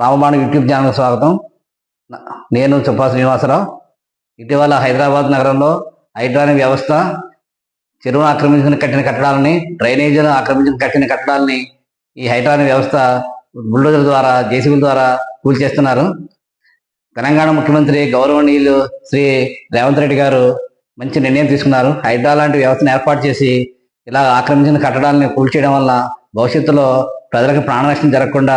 రామబాణు YouTube channel స్వాగతం. నేను చుప్పా శ్రీనివాసరావు. ఇటీవల హైదరాబాద్ నగరంలో హైడ్రానిక్ వ్యవస్థ చెరువును ఆక్రమించుకుని కట్టిన కట్టడాలని డ్రైనేజీలను ఆక్రమించుకుని కట్టిన కట్టడాలని ఈ హైడ్రానిక్ వ్యవస్థ బుల్డోజర్ ద్వారా జేసీబీల ద్వారా కూల్చేస్తున్నారు తెలంగాణ ముఖ్యమంత్రి గౌరవనీయులు శ్రీ రేవంత్ రెడ్డి గారు మంచి నిర్ణయం తీసుకున్నారు. హైడ్రా లాంటి వ్యవస్థను ఏర్పాటు చేసి ఇలా ఆక్రమించిన కట్టడాలని కూల్చేయడం వల్ల భవిష్యత్తులో ప్రజలకు ప్రాణ నష్టం జరగకుండా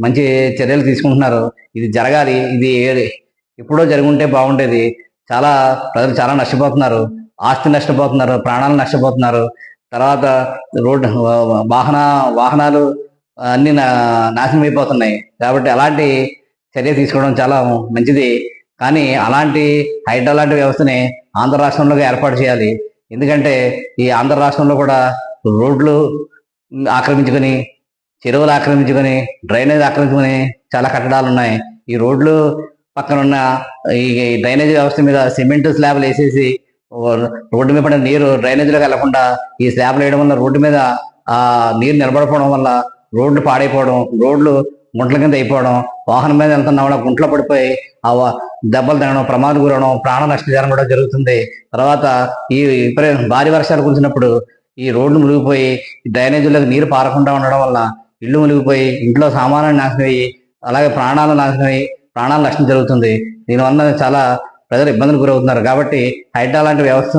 మంచి చర్యలు తీసుకుంటున్నారు. ఇది జరగాలి. ఇది ఎప్పుడో జరుగుంటే బాగుండేది. చాలా ప్రజలు చాలా నష్టపోతున్నారు. ఆస్తి నష్టపోతున్నారు. ప్రాణాలు నష్టపోతున్నారు. తర్వాత రోడ్డు వాహన వాహనాలు అన్ని నా- నాశనం అయిపోతున్నాయి. కాబట్టి అలాంటి చర్య తీసుకోవడం చాలా మంచిది. కానీ అలాంటి హైడ్రా లాంటి వ్యవస్థని ఆంధ్ర రాష్ట్రంలో ఏర్పాటు చేయాలి. ఎందుకంటే ఈ ఆంధ్ర రాష్ట్రంలో కూడా రోడ్లు ఆక్రమించుకొని చెరువులు ఆక్రమించుకొని డ్రైనేజ్ ఆక్రమించుకొని చాలా కట్టడాలు ఉన్నాయి. ఈ రోడ్లు పక్కన ఉన్న ఈ డ్రైనేజ్ వ్యవస్థ మీద సిమెంట్ స్లాబ్లు వేసేసి రోడ్డు మీద పడిన నీరు డ్రైనేజీలోకి వెళ్ళకుండా ఈ స్లాబ్లు వేయడం వల్ల రోడ్డు మీద ఆ నీరు నిలబడిపోవడం వల్ల రోడ్లు పాడైపోవడం రోడ్లు గుంటల కింద అయిపోవడం వాహనం మీద వెళ్తున్నా కూడా గుంట్లో పడిపోయి ఆ దెబ్బలు తినడం ప్రమాదం గురవడం ప్రాణ నష్టం జరగడం కూడా జరుగుతుంది. తర్వాత ఈ విపరీ- భారీ వర్షాలు కురిసినప్పుడు ఈ రోడ్లు మునిగిపోయి ఈ డ్రైనేజీలకు నీరు పారకుండా ఉండడం వల్ల ఇల్లు మునిగిపోయి ఇంట్లో సామాన్లు నాశనం అయ్యి అలాగే ప్రాణాలు నాశనం అయ్యి ప్రాణాలు నష్టం జరుగుతుంది. దీనివల్ల చాలా ప్రజలు ఇబ్బందులు గురవుతున్నారు. కాబట్టి హైడ్రా లాంటి వ్యవస్థ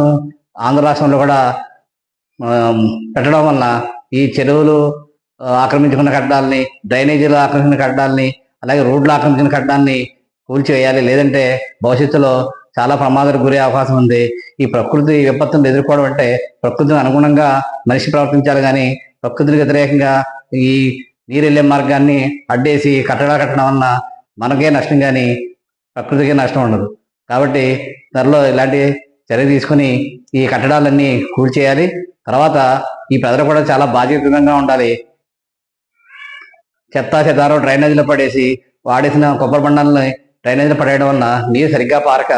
ఆంధ్ర రాష్ట్రంలో కూడా పెట్టడం వల్ల ఈ చెరువులు ఆక్రమించుకున్న కట్టడాలని డ్రైనేజీలు ఆక్రమించిన కట్టడాలని అలాగే రోడ్లు ఆక్రమించిన కట్టడాన్ని కూల్చివేయాలి. లేదంటే భవిష్యత్తులో చాలా ప్రమాదాలకు గురే అవకాశం ఉంది. ఈ ప్రకృతి విపత్తును ఎదుర్కోవడం అంటే ప్రకృతికి అనుగుణంగా మనిషి ప్రవర్తించాలి కానీ ప్రకృతికి వ్యతిరేకంగా ఈ నీరు వెళ్ళే మార్గాన్ని అడ్డేసి కట్టడాలు కట్టడం వలన మనకే నష్టం కానీ ప్రకృతికే నష్టం ఉండదు. కాబట్టి త్వరలో ఇలాంటి చర్య తీసుకుని ఈ కట్టడాలన్నీ కూల్చేయాలి. తర్వాత ఈ ప్రజలు కూడా చాలా బాధ్యతంగా ఉండాలి. చెత్త చెదారం డ్రైనేజీలో పడేసి వాడేసిన కొబ్బరి బండాలని డ్రైనేజీలో పడేయడం వలన నీరు సరిగ్గా పారక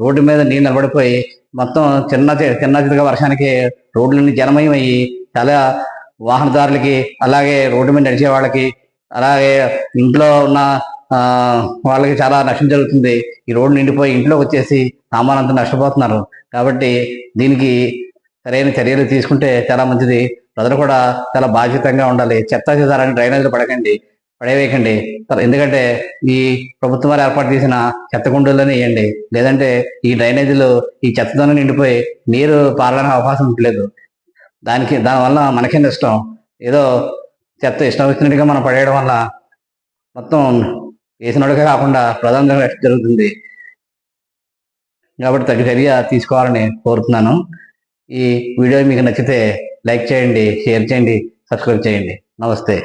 రోడ్డు మీద నీళ్ళు నిలబడిపోయి మొత్తం చిన్న చి- చిన్న చిన్నగా వర్షానికి రోడ్లన్నీ జనమయం అయ్యి చాలా వాహనదారులకి అలాగే రోడ్డు మీద నడిచే వాళ్ళకి అలాగే ఇంట్లో ఉన్న వాళ్ళకి చాలా నష్టం జరుగుతుంది. ఈ రోడ్డు నిండిపోయి ఇంట్లోకి వచ్చేసి సామానంతా నష్టపోతున్నారు. కాబట్టి దీనికి సరైన చర్యలు తీసుకుంటే చాలా మంచిది. ప్రజలు కూడా చాలా బాధ్యతంగా ఉండాలి. చెత్త చెదారాన్ని డ్రైనేజీలు పడకండి పడేవేయకండి. ఎందుకంటే ఈ ప్రభుత్వం వారు ఏర్పాటు చేసిన చెత్త గుండెల్లోనే వేయండి. లేదంటే ఈ డ్రైనేజీలు ఈ చెత్తతోనే నిండిపోయి నీరు పారడానికి అవకాశం ఉండలేదు దానికి దానివల్ల మనకే నష్టం ఏదో చెత్త ఇష్టం వచ్చినట్టుగా మనం పడేయడం వల్ల మొత్తం వేసినడుగా కాకుండా ప్రధానంగా జరుగుతుంది. కాబట్టి తగ్గ చర్య తీసుకోవాలని కోరుతున్నాను. ఈ వీడియో మీకు నచ్చితే లైక్ చేయండి షేర్ చేయండి సబ్స్క్రైబ్ చేయండి. నమస్తే.